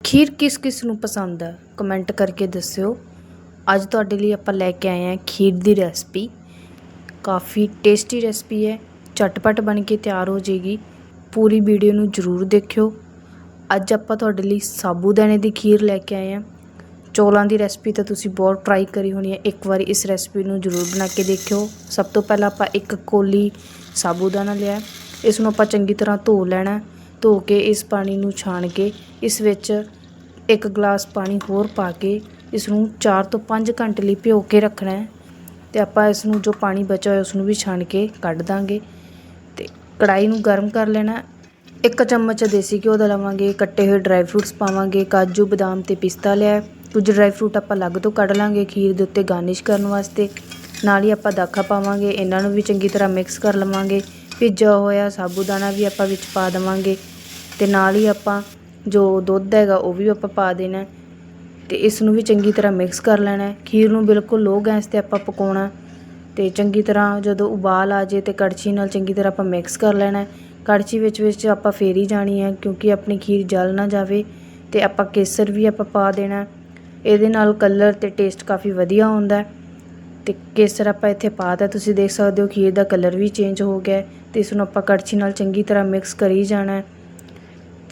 ਖੀਰ ਕਿਸ ਕਿਸ ਨੂੰ ਪਸੰਦ ਹੈ ਕਮੈਂਟ ਕਰਕੇ ਦੱਸਿਓ। ਅੱਜ ਤੁਹਾਡੇ ਲਈ ਆਪਾਂ ਲੈ ਕੇ ਆਏ ਹਾਂ ਖੀਰ ਦੀ ਰੈਸਪੀ ਕਾਫੀ ਟੇਸਟੀ ਰੈਸਪੀ ਹੈ। ਝਟਪਟ ਬਣ ਕੇ ਤਿਆਰ ਹੋ ਜਾਏਗੀ। ਪੂਰੀ ਵੀਡੀਓ ਨੂੰ ਜ਼ਰੂਰ ਦੇਖਿਓ। ਅੱਜ ਆਪਾਂ ਤੁਹਾਡੇ ਲਈ ਸਾਬੂ ਦਾਣੇ ਦੀ ਖੀਰ ਲੈ ਕੇ ਆਏ ਹਾਂ। ਚੌਲਾਂ ਦੀ ਰੈਸਪੀ ਤਾਂ ਤੁਸੀਂ ਬਹੁਤ ਟਰਾਈ ਕਰੀ ਹੋਣੀ ਹੈ। ਇੱਕ ਵਾਰੀ ਇਸ ਰੈਸਪੀ ਨੂੰ ਜ਼ਰੂਰ ਬਣਾ ਕੇ ਦੇਖਿਓ। ਸਭ ਤੋਂ ਪਹਿਲਾਂ ਆਪਾਂ ਇੱਕ ਕੋਲੀ ਸਾਬੂ ਦਾਣਾ ਲਿਆ। ਇਸ ਨੂੰ ਆਪਾਂ ਚੰਗੀ ਤਰ੍ਹਾਂ ਧੋ ਲੈਣਾ। ਧੋ ਕੇ ਇਸ ਪਾਣੀ ਨੂੰ ਛਾਣ ਕੇ ਇਸ ਵਿੱਚ ਇੱਕ ਗਲਾਸ ਪਾਣੀ ਹੋਰ ਪਾ ਕੇ ਇਸ ਨੂੰ 4 ਤੋਂ 5 ਘੰਟੇ ਲਈ ਭਿਓ ਕੇ ਰੱਖਣਾ ਹੈ ਤੇ ਆਪਾਂ ਇਸ ਨੂੰ ਜੋ ਪਾਣੀ ਬਚਿਆ ਹੋਇਆ ਉਸ ਨੂੰ ਵੀ ਛਾਣ ਕੇ ਕੱਢ ਦਾਂਗੇ ਤੇ ਕੜਾਈ ਨੂੰ ਗਰਮ ਕਰ ਲੈਣਾ ਇੱਕ ਚਮਚ ਦੇਸੀ ਘਿਓ ਦਾ ਲਵਾਂਗੇ, ਕੱਟੇ ਹੋਏ ਡਰਾਈ ਫਰੂਟਸ ਪਾਵਾਂਗੇ, ਕਾਜੂ, ਬਦਾਮ ਤੇ ਪਿਸਤਾ ਲਿਆ ਕੁਝ ਡਰਾਈ ਫਰੂਟ ਆਪਾਂ ਅਲੱਗ ਤੋਂ ਕੱਢ ਲਾਂਗੇ ਖੀਰ ਦੇ ਉੱਤੇ ਗਾਰਨਿਸ਼ ਕਰਨ ਵਾਸਤੇ। ਨਾਲ ਹੀ ਆਪਾਂ ਦਾਖਾ ਪਾਵਾਂਗੇ, ਇਹਨਾਂ ਨੂੰ ਵੀ ਚੰਗੀ ਤਰ੍ਹਾਂ ਮਿਕਸ ਕਰ ਲਵਾਂਗੇ। ਭਿੱਜਾ ਹੋਇਆ ਸਾਬੂਦਾਨਾ ਵੀ ਆਪਾਂ ਵਿੱਚ ਪਾ ਦੇਵਾਂਗੇ। ਤੇ ਨਾਲ ਹੀ ਆਪਾਂ ਜੋ ਦੁੱਧ ਹੈਗਾ ਉਹ ਵੀ ਆਪਾਂ ਪਾ ਦੇਣਾ ਹੈ ਤੇ ਇਸ ਨੂੰ ਵੀ ਚੰਗੀ ਤਰ੍ਹਾਂ ਮਿਕਸ ਕਰ ਲੈਣਾ ਖੀਰ ਨੂੰ ਬਿਲਕੁਲ ਲੋ ਗੈਸ ਤੇ ਆਪਾਂ ਪਕਾਉਣਾ ਤੇ ਚੰਗੀ ਤਰ੍ਹਾਂ ਜਦੋਂ ਉਬਾਲ ਆ ਜੇ ਤੇ ਕੜਛੀ ਨਾਲ ਚੰਗੀ ਤਰ੍ਹਾਂ ਆਪਾਂ ਮਿਕਸ ਕਰ ਲੈਣਾ ਕੜਛੀ ਵਿੱਚ ਵਿੱਚ ਆਪਾਂ ਫੇਰੀ ਜਾਣੀ ਹੈ ਕਿਉਂਕਿ ਆਪਣੀ ਖੀਰ ਜਲ ਨਾ ਜਾਵੇ ਤੇ ਆਪਾਂ ਕੇਸਰ ਵੀ ਆਪਾਂ ਪਾ ਦੇਣਾ ਇਹਦੇ ਨਾਲ ਕਲਰ ਤੇ ਟੇਸਟ ਕਾਫੀ ਵਧੀਆ ਆਉਂਦਾ ਹੈ ਤੇ ਕੇਸਰ ਆਪਾਂ ਇੱਥੇ ਪਾਤਾ ਤੁਸੀਂ ਦੇਖ ਸਕਦੇ ਹੋ ਖੀਰ ਦਾ ਕਲਰ ਵੀ ਚੇਂਜ ਹੋ ਗਿਆ ਹੈ ਤੇ ਇਸ ਨੂੰ ਆਪਾਂ ਕੜਛੀ ਨਾਲ ਚੰਗੀ ਤਰ੍ਹਾਂ ਮਿਕਸ ਕਰੀ ਜਾਣਾ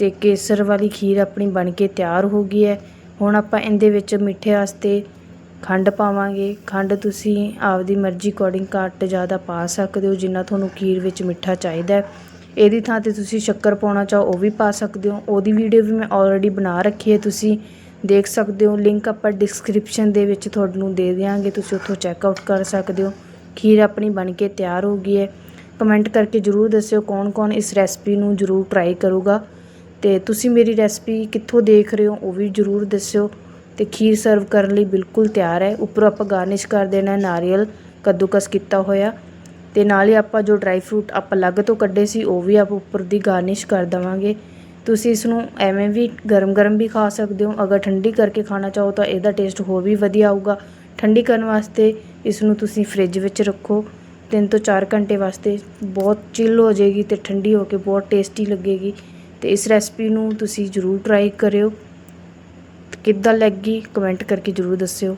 ਤੇ ਕੇਸਰ ਵਾਲੀ ਖੀਰ ਆਪਣੀ ਬਣ ਕੇ ਤਿਆਰ ਹੋ ਗਈ ਹੈ। ਹੁਣ ਆਪਾਂ ਇਹਦੇ ਵਿੱਚ ਮਿੱਠੇ ਵਾਸਤੇ ਖੰਡ ਪਾਵਾਂਗੇ। ਖੰਡ ਤੁਸੀਂ ਆਪਦੀ ਮਰਜ਼ੀ ਅਕੋਰਡਿੰਗ ਘੱਟ ਜ਼ਿਆਦਾ ਪਾ ਸਕਦੇ ਹੋ, ਜਿੰਨਾ ਤੁਹਾਨੂੰ ਖੀਰ ਵਿੱਚ ਮਿੱਠਾ ਚਾਹੀਦਾ ਹੈ। ਇਹਦੀ ਥਾਂ ਤੇ ਤੁਸੀਂ ਸ਼ੱਕਰ ਪਾਉਣਾ ਚਾਹੋ, ਉਹ ਵੀ ਪਾ ਸਕਦੇ ਹੋ। ਉਹਦੀ ਵੀਡੀਓ ਵੀ ਮੈਂ ਆਲਰੇਡੀ ਬਣਾ ਰੱਖੀ ਹੈ, ਤੁਸੀਂ ਦੇਖ ਸਕਦੇ ਹੋ। ਲਿੰਕ ਆਪਾਂ ਡਿਸਕ੍ਰਿਪਸ਼ਨ ਦੇ ਵਿੱਚ ਤੁਹਾਨੂੰ ਦੇ ਦਿਆਂਗੇ, ਤੁਸੀਂ ਉੱਥੋਂ ਚੈੱਕ ਆਊਟ ਕਰ ਸਕਦੇ ਹੋ। ਖੀਰ ਆਪਣੀ ਬਣ ਕੇ ਤਿਆਰ ਹੋ ਗਈ ਹੈ। ਕਮੈਂਟ ਕਰਕੇ ਜਰੂਰ ਦੱਸਿਓ ਕੌਣ-ਕੌਣ ਇਸ ਰੈਸਪੀ ਨੂੰ ਜਰੂਰ ਟਰਾਈ ਕਰੂਗਾ। ਅਤੇ ਤੁਸੀਂ ਮੇਰੀ ਰੈਸਪੀ ਕਿੱਥੋਂ ਦੇਖ ਰਹੇ ਹੋ, ਉਹ ਵੀ ਜਰੂਰ ਦੱਸਿਓ। ਅਤੇ ਖੀਰ ਸਰਵ ਕਰਨ ਲਈ ਬਿਲਕੁਲ ਤਿਆਰ ਹੈ। ਉੱਪਰੋਂ ਆਪਾਂ ਗਾਰਨਿਸ਼ ਕਰ ਦੇਣਾ ਨਾਰੀਅਲ ਕੱਦੂਕਸ ਕੀਤਾ ਹੋਇਆ। ਅਤੇ ਨਾਲ ਹੀ ਆਪਾਂ ਜੋ ਡਰਾਈ ਫਰੂਟ ਆਪਾਂ ਅਲੱਗ ਤੋਂ ਕੱਢੇ ਸੀ, ਉਹ ਵੀ ਆਪਾਂ ਉੱਪਰ ਦੀ ਗਾਰਨਿਸ਼ ਕਰ ਦੇਵਾਂਗੇ। ਤੁਸੀਂ ਇਸ ਨੂੰ ਐਵੇਂ ਵੀ ਗਰਮ-ਗਰਮ ਵੀ ਖਾ ਸਕਦੇ ਹੋ। ਅਗਰ ਠੰਡੀ ਕਰਕੇ ਖਾਣਾ ਚਾਹੋ ਤਾਂ ਇਹਦਾ ਟੇਸਟ ਹੋਰ ਵੀ ਵਧੀਆ ਆਊਗਾ। ਠੰਡੀ ਕਰਨ ਵਾਸਤੇ ਇਸ ਨੂੰ ਤੁਸੀਂ ਫ੍ਰਿਜ ਵਿੱਚ ਰੱਖੋ। 3 ਤੋਂ 4 ਘੰਟੇ ਵਾਸਤੇ ਬਹੁਤ ਚਿੱਲ ਹੋ ਜਾਏਗੀ ਤੇ ਠੰਡੀ ਹੋ ਕੇ ਬਹੁਤ ਟੇਸਟੀ ਲੱਗੇਗੀ। ਤੇ ਇਸ ਰੈਸਪੀ ਨੂੰ ਤੁਸੀਂ ਜ਼ਰੂਰ ਟਰਾਈ ਕਰਿਓ। ਕਿੱਦਾਂ ਲੱਗੀ? ਕਮੈਂਟ ਕਰਕੇ ਜ਼ਰੂਰ ਦੱਸਿਓ।